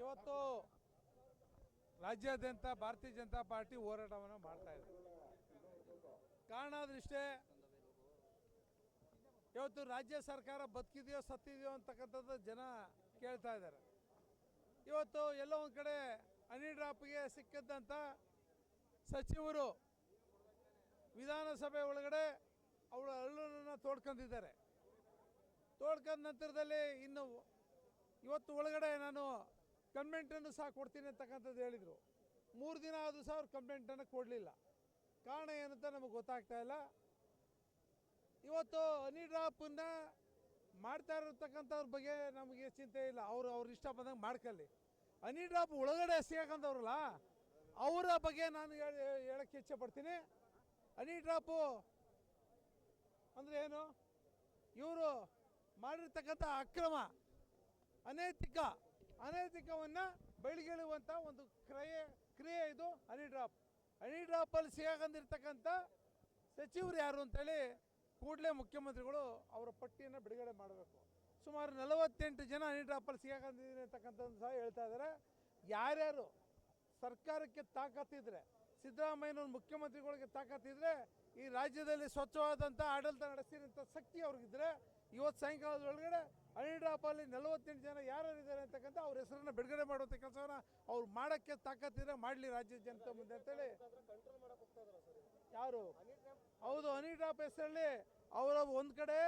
ಇವತ್ತು ರಾಜ್ಯಾದ್ಯಂತ ಭಾರತೀಯ ಜನತಾ ಪಾರ್ಟಿ ಹೋರಾಟವನ್ನು ಮಾಡ್ತಾ ಇದೆ. ಕಾರಣ ಆದ್ರಿಷ್ಟೇ ಇವತ್ತು ರಾಜ್ಯ ಸರ್ಕಾರ ಬದುಕಿದೆಯೋ ಸತ್ತಿದೆಯೋ ಅಂತಕ್ಕಂಥದ್ದು ಜನ ಕೇಳ್ತಾ ಇದ್ದಾರೆ. ಇವತ್ತು ಎಲ್ಲೋ ಒಂದು ಕಡೆ ಹನಿ ಡ್ರಾಪ್ಗೆ ಸಿಕ್ಕಿದ್ದಂಥ ಸಚಿವರು ವಿಧಾನಸಭೆ ಒಳಗಡೆ ಅವಳ ಅಳ್ಳನ್ನು ತೋಡ್ಕೊಂಡಿದ್ದಾರೆ ತೋಡ್ಕೊಂಡ ನಂತರದಲ್ಲಿ ಇನ್ನು ಇವತ್ತು ಒಳಗಡೆ ನಾನು ಕಂಪ್ಲೇಂಟನ್ನು ಸಹ ಕೊಡ್ತೀನಿ ಅಂತಕ್ಕಂಥದ್ದು ಹೇಳಿದರು. ಮೂರು ದಿನ ಆದರೂ ಸಹ ಅವ್ರು ಕಂಪ್ಲೇಂಟನ್ನು ಕೊಡಲಿಲ್ಲ. ಕಾರಣ ಏನಂತ ನಮಗೆ ಗೊತ್ತಾಗ್ತಾ ಇಲ್ಲ. ಇವತ್ತು ಹನಿ ಡ್ರಾಪನ್ನ ಮಾಡ್ತಾ ಇರತಕ್ಕಂಥವ್ರ ಬಗ್ಗೆ ನಮಗೆ ಚಿಂತೆ ಇಲ್ಲ. ಅವರು ಅವ್ರ ಇಷ್ಟ ಬಂದಂಗೆ ಮಾಡ್ಕೊಳ್ಳಿ ಹನಿ ಡ್ರಾಪ್ ಒಳಗಡೆ ಸಿಗಾಕಂದವ್ರಲ್ಲ ಅವರ ಬಗ್ಗೆ ನಾನು ಹೇಳಿ ಹೇಳಕ್ಕೆ ಇಚ್ಛೆ ಪಡ್ತೀನಿ. ಹನಿ ಡ್ರಾಪು ಅಂದರೆ ಏನು? ಇವರು ಮಾಡಿರ್ತಕ್ಕಂಥ ಅಕ್ರಮ, ಅನೈತಿಕ, ಅನೈತಿಕವನ್ನು ಬೆಳಗಿಳುವಂಥ ಒಂದು ಕ್ರಿಯೆ ಕ್ರಿಯೆ ಇದು ಹನಿ ಡ್ರಾಪ್. ಹನಿ ಡ್ರಾಪಲ್ಲಿ ಸಿಗಾಕಂದಿರ್ತಕ್ಕಂಥ ಸಚಿವರು ಯಾರು ಅಂತೇಳಿ ಕೂಡಲೇ ಮುಖ್ಯಮಂತ್ರಿಗಳು ಅವರ ಪಟ್ಟಿಯನ್ನು ಬಿಡುಗಡೆ ಮಾಡಬೇಕು. ಸುಮಾರು ನಲವತ್ತೆಂಟು ಜನ ಹನಿ ಡ್ರಾಪಲ್ಲಿ ಸಿಗಂದಿದ್ದೀನಿ ಅಂತಕ್ಕಂಥದ್ದು ಸಹ ಹೇಳ್ತಾ ಇದ್ದಾರೆ. ಯಾರ್ಯಾರು ಸರ್ಕಾರಕ್ಕೆ ತಾಕತ್ತಿದ್ರೆ, ಸಿದ್ದರಾಮಯ್ಯನವ್ರ ಮುಖ್ಯಮಂತ್ರಿಗಳಿಗೆ ತಾಕತ್ತಿದ್ರೆ, ಈ ರಾಜ್ಯದಲ್ಲಿ ಸ್ವಚ್ಛವಾದಂಥ ಆಡಳಿತ ನಡೆಸಿದಂಥ ಶಕ್ತಿ ಅವ್ರಿಗಿದ್ರೆ, ಇವತ್ತು ಸಾಯಂಕಾಲದ ಒಳಗಡೆ ಅನಿಡ್ರಾಪಲ್ಲಿ ನಲವತ್ತೆಂಟು ಜನ ಯಾರ್ಯಾರಿದ್ದಾರೆ ಅಂತಕ್ಕಂಥ ಅವ್ರ ಹೆಸರನ್ನ ಬಿಡುಗಡೆ ಮಾಡುವಂಥ ಕೆಲಸವನ್ನ ಅವ್ರು ಮಾಡೋಕ್ಕೆ ತಾಕತ್ತಿದ್ರೆ ಮಾಡಲಿ ರಾಜ್ಯ ಜನತೆ ಮುಂದೆ ಅಂತೇಳಿ. ಯಾರು? ಹೌದು ಅನಿಡ್ರಾಪ್ ಹೆಸರಲ್ಲಿ ಅವರ ಒಂದು ಕಡೆ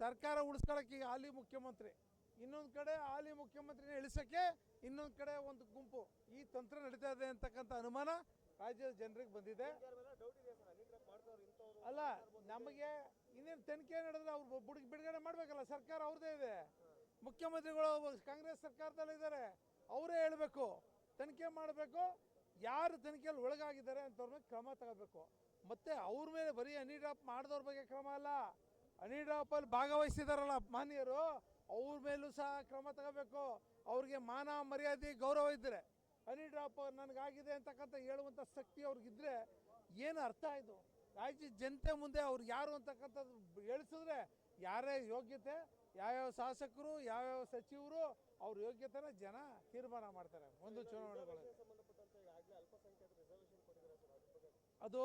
ಸರ್ಕಾರ ಉಳಿಸ್ಕೊಳ್ಳೋಕೆ ಹಾಲಿ ಮುಖ್ಯಮಂತ್ರಿ, ಇನ್ನೊಂದು ಕಡೆ ಹಾಲಿ ಮುಖ್ಯಮಂತ್ರಿನ ಇಳಿಸೋಕ್ಕೆ ಇನ್ನೊಂದು ಕಡೆ ಒಂದು ಗುಂಪು ಈ ತಂತ್ರ ನಡೀತಾ ಇದೆ ಅಂತಕ್ಕಂಥ ಅನುಮಾನ ರಾಜ್ಯದ ಜನರಿಗೆ ಬಂದಿದೆ. ಅಲ್ಲ, ನಮಗೆ ಇನ್ನೇನು ತನಿಖೆ ನಡೆದ್ರೆ ಅವ್ರು ಬುಡ್ ಬಿಡುಗಡೆ ಮಾಡಬೇಕಲ್ಲ, ಸರ್ಕಾರ ಅವ್ರದ್ದೇ ಇದೆ. ಮುಖ್ಯಮಂತ್ರಿಗಳು, ಕಾಂಗ್ರೆಸ್ ಸರ್ಕಾರದಲ್ಲಿ ಇದ್ದಾರೆ. ಅವರೇ ಹೇಳಬೇಕು, ತನಿಖೆ ಮಾಡಬೇಕು. ಯಾರು ತನಿಖೆಯಲ್ಲಿ ಒಳಗಾಗಿದ್ದಾರೆ ಅಂತವ್ರನ್ನ ಮೇಲೆ ಕ್ರಮ ತಗೋಬೇಕು. ಮತ್ತೆ ಅವ್ರ ಮೇಲೆ ಬರೀ ಹನಿ ಡ್ರಾಪ್ ಮಾಡಿದವ್ರ ಬಗ್ಗೆ ಕ್ರಮ ಅಲ್ಲ. ಹನಿ ಡ್ರಾಪಲ್ಲಿ ಭಾಗವಹಿಸಿದಾರಲ್ಲ ಮಾನ್ಯರು. ಅವ್ರ ಮೇಲೂ ಸಹ ಕ್ರಮ ತಗೋಬೇಕು. ಅವ್ರಿಗೆ ಮಾನ, ಮರ್ಯಾದೆ, ಗೌರವ ಇದ್ದರೆ ಹನಿ ಡ್ರಾಪ್ ನನಗಾಗಿದೆ ಅಂತಕ್ಕಂಥ ಹೇಳುವಂಥ ಶಕ್ತಿ ಅವ್ರಿಗಿದ್ರೆ ಏನು ಅರ್ಥ ಆಯಿತು ರಾಜ್ಯ ಜನತೆ ಮುಂದೆ ಅವ್ರು ಯಾರು ಅಂತಕ್ಕಂಥದ್ದು ಹೇಳಿಸಿದ್ರೆ ಯಾರೇ ಯೋಗ್ಯತೆ, ಯಾವ್ಯಾವ ಶಾಸಕರು, ಯಾವ್ಯಾವ ಸಚಿವರು ಅವ್ರ ಯೋಗ್ಯತೆನ ಜನ ತೀರ್ಮಾನ ಮಾಡ್ತಾರೆ ಒಂದು ಚುನಾವಣೆಗಳಲ್ಲಿ. ಅದು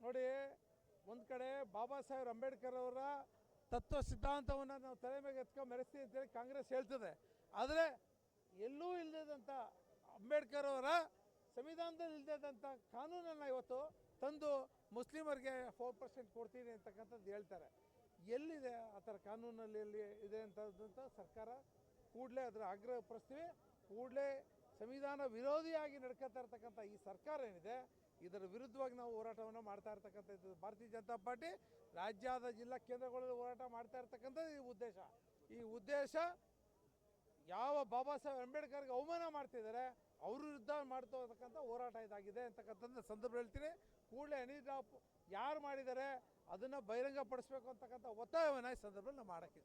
ನೋಡಿ, ಒಂದು ಕಡೆ ಬಾಬಾ ಸಾಹೇಬ್ ಅಂಬೇಡ್ಕರ್ ಅವರ ತತ್ವ ಸಿದ್ಧಾಂತವನ್ನು ನಾವು ತಲೆ ಮೇಲೆ ಎತ್ಕೊಂಡು ಮೆರೆಸ್ತೀವಿ ಅಂತೇಳಿ ಕಾಂಗ್ರೆಸ್ ಹೇಳ್ತದೆ. ಆದರೆ ಎಲ್ಲೂ ಇಲ್ಲದಂಥ ಅಂಬೇಡ್ಕರ್ ಅವರ ಸಂವಿಧಾನದಲ್ಲಿ ಇಲ್ಲದಂಥ ಕಾನೂನನ್ನು ಇವತ್ತು ತಂದು ಮುಸ್ಲಿಮರಿಗೆ ಫೋರ್ ಪರ್ಸೆಂಟ್ ಕೊಡ್ತೀನಿ ಅಂತಕ್ಕಂಥದ್ದು ಹೇಳ್ತಾರೆ. ಎಲ್ಲಿದೆ ಆ ಥರ ಕಾನೂನಲ್ಲಿ ಎಲ್ಲಿ ಇದೆ ಅಂತ ಸರ್ಕಾರ ಕೂಡಲೇ ಅದರ ಆಗ್ರಹ ಪಡಿಸ್ತೀವಿ. ಕೂಡಲೇ ಸಂವಿಧಾನ ವಿರೋಧಿಯಾಗಿ ನಡ್ಕೋತಾ ಇರ್ತಕ್ಕಂಥ ಈ ಸರ್ಕಾರ ಏನಿದೆ ಇದರ ವಿರುದ್ಧವಾಗಿ ನಾವು ಹೋರಾಟವನ್ನು ಮಾಡ್ತಾ ಇರ್ತಕ್ಕಂಥದ್ದು ಭಾರತೀಯ ಜನತಾ ಪಾರ್ಟಿ ರಾಜ್ಯದ ಜಿಲ್ಲಾ ಕೇಂದ್ರಗಳಲ್ಲಿ ಹೋರಾಟ ಮಾಡ್ತಾ ಇರ್ತಕ್ಕಂಥದ್ದು ಈ ಉದ್ದೇಶ. ಈ ಉದ್ದೇಶ ಯಾವ ಬಾಬಾ ಸಾಹೇಬ್ ಅಂಬೇಡ್ಕರ್ಗೆ ಅವಮಾನ ಮಾಡ್ತಿದ್ದಾರೆ, ಅವ್ರ ವಿರುದ್ಧ ಮಾಡ್ತಾ ಇರ್ತಕ್ಕಂಥ ಹೋರಾಟ ಇದಾಗಿದೆ ಅಂತಕ್ಕಂಥದ್ದು ಸಂದರ್ಭ ಹೇಳ್ತೀನಿ. ಕೂಡಲೇ ಅನಿಲ್ ಯಾರು ಮಾಡಿದ್ದಾರೆ, ಅದನ್ನು ಬಹಿರಂಗಪಡಿಸ್ಬೇಕು ಅಂತಕ್ಕಂಥ ಒತ್ತಾಯವನ್ನು ಈ ಸಂದರ್ಭದಲ್ಲಿ ನಾವು ಮಾಡೋಕ್ಕೆ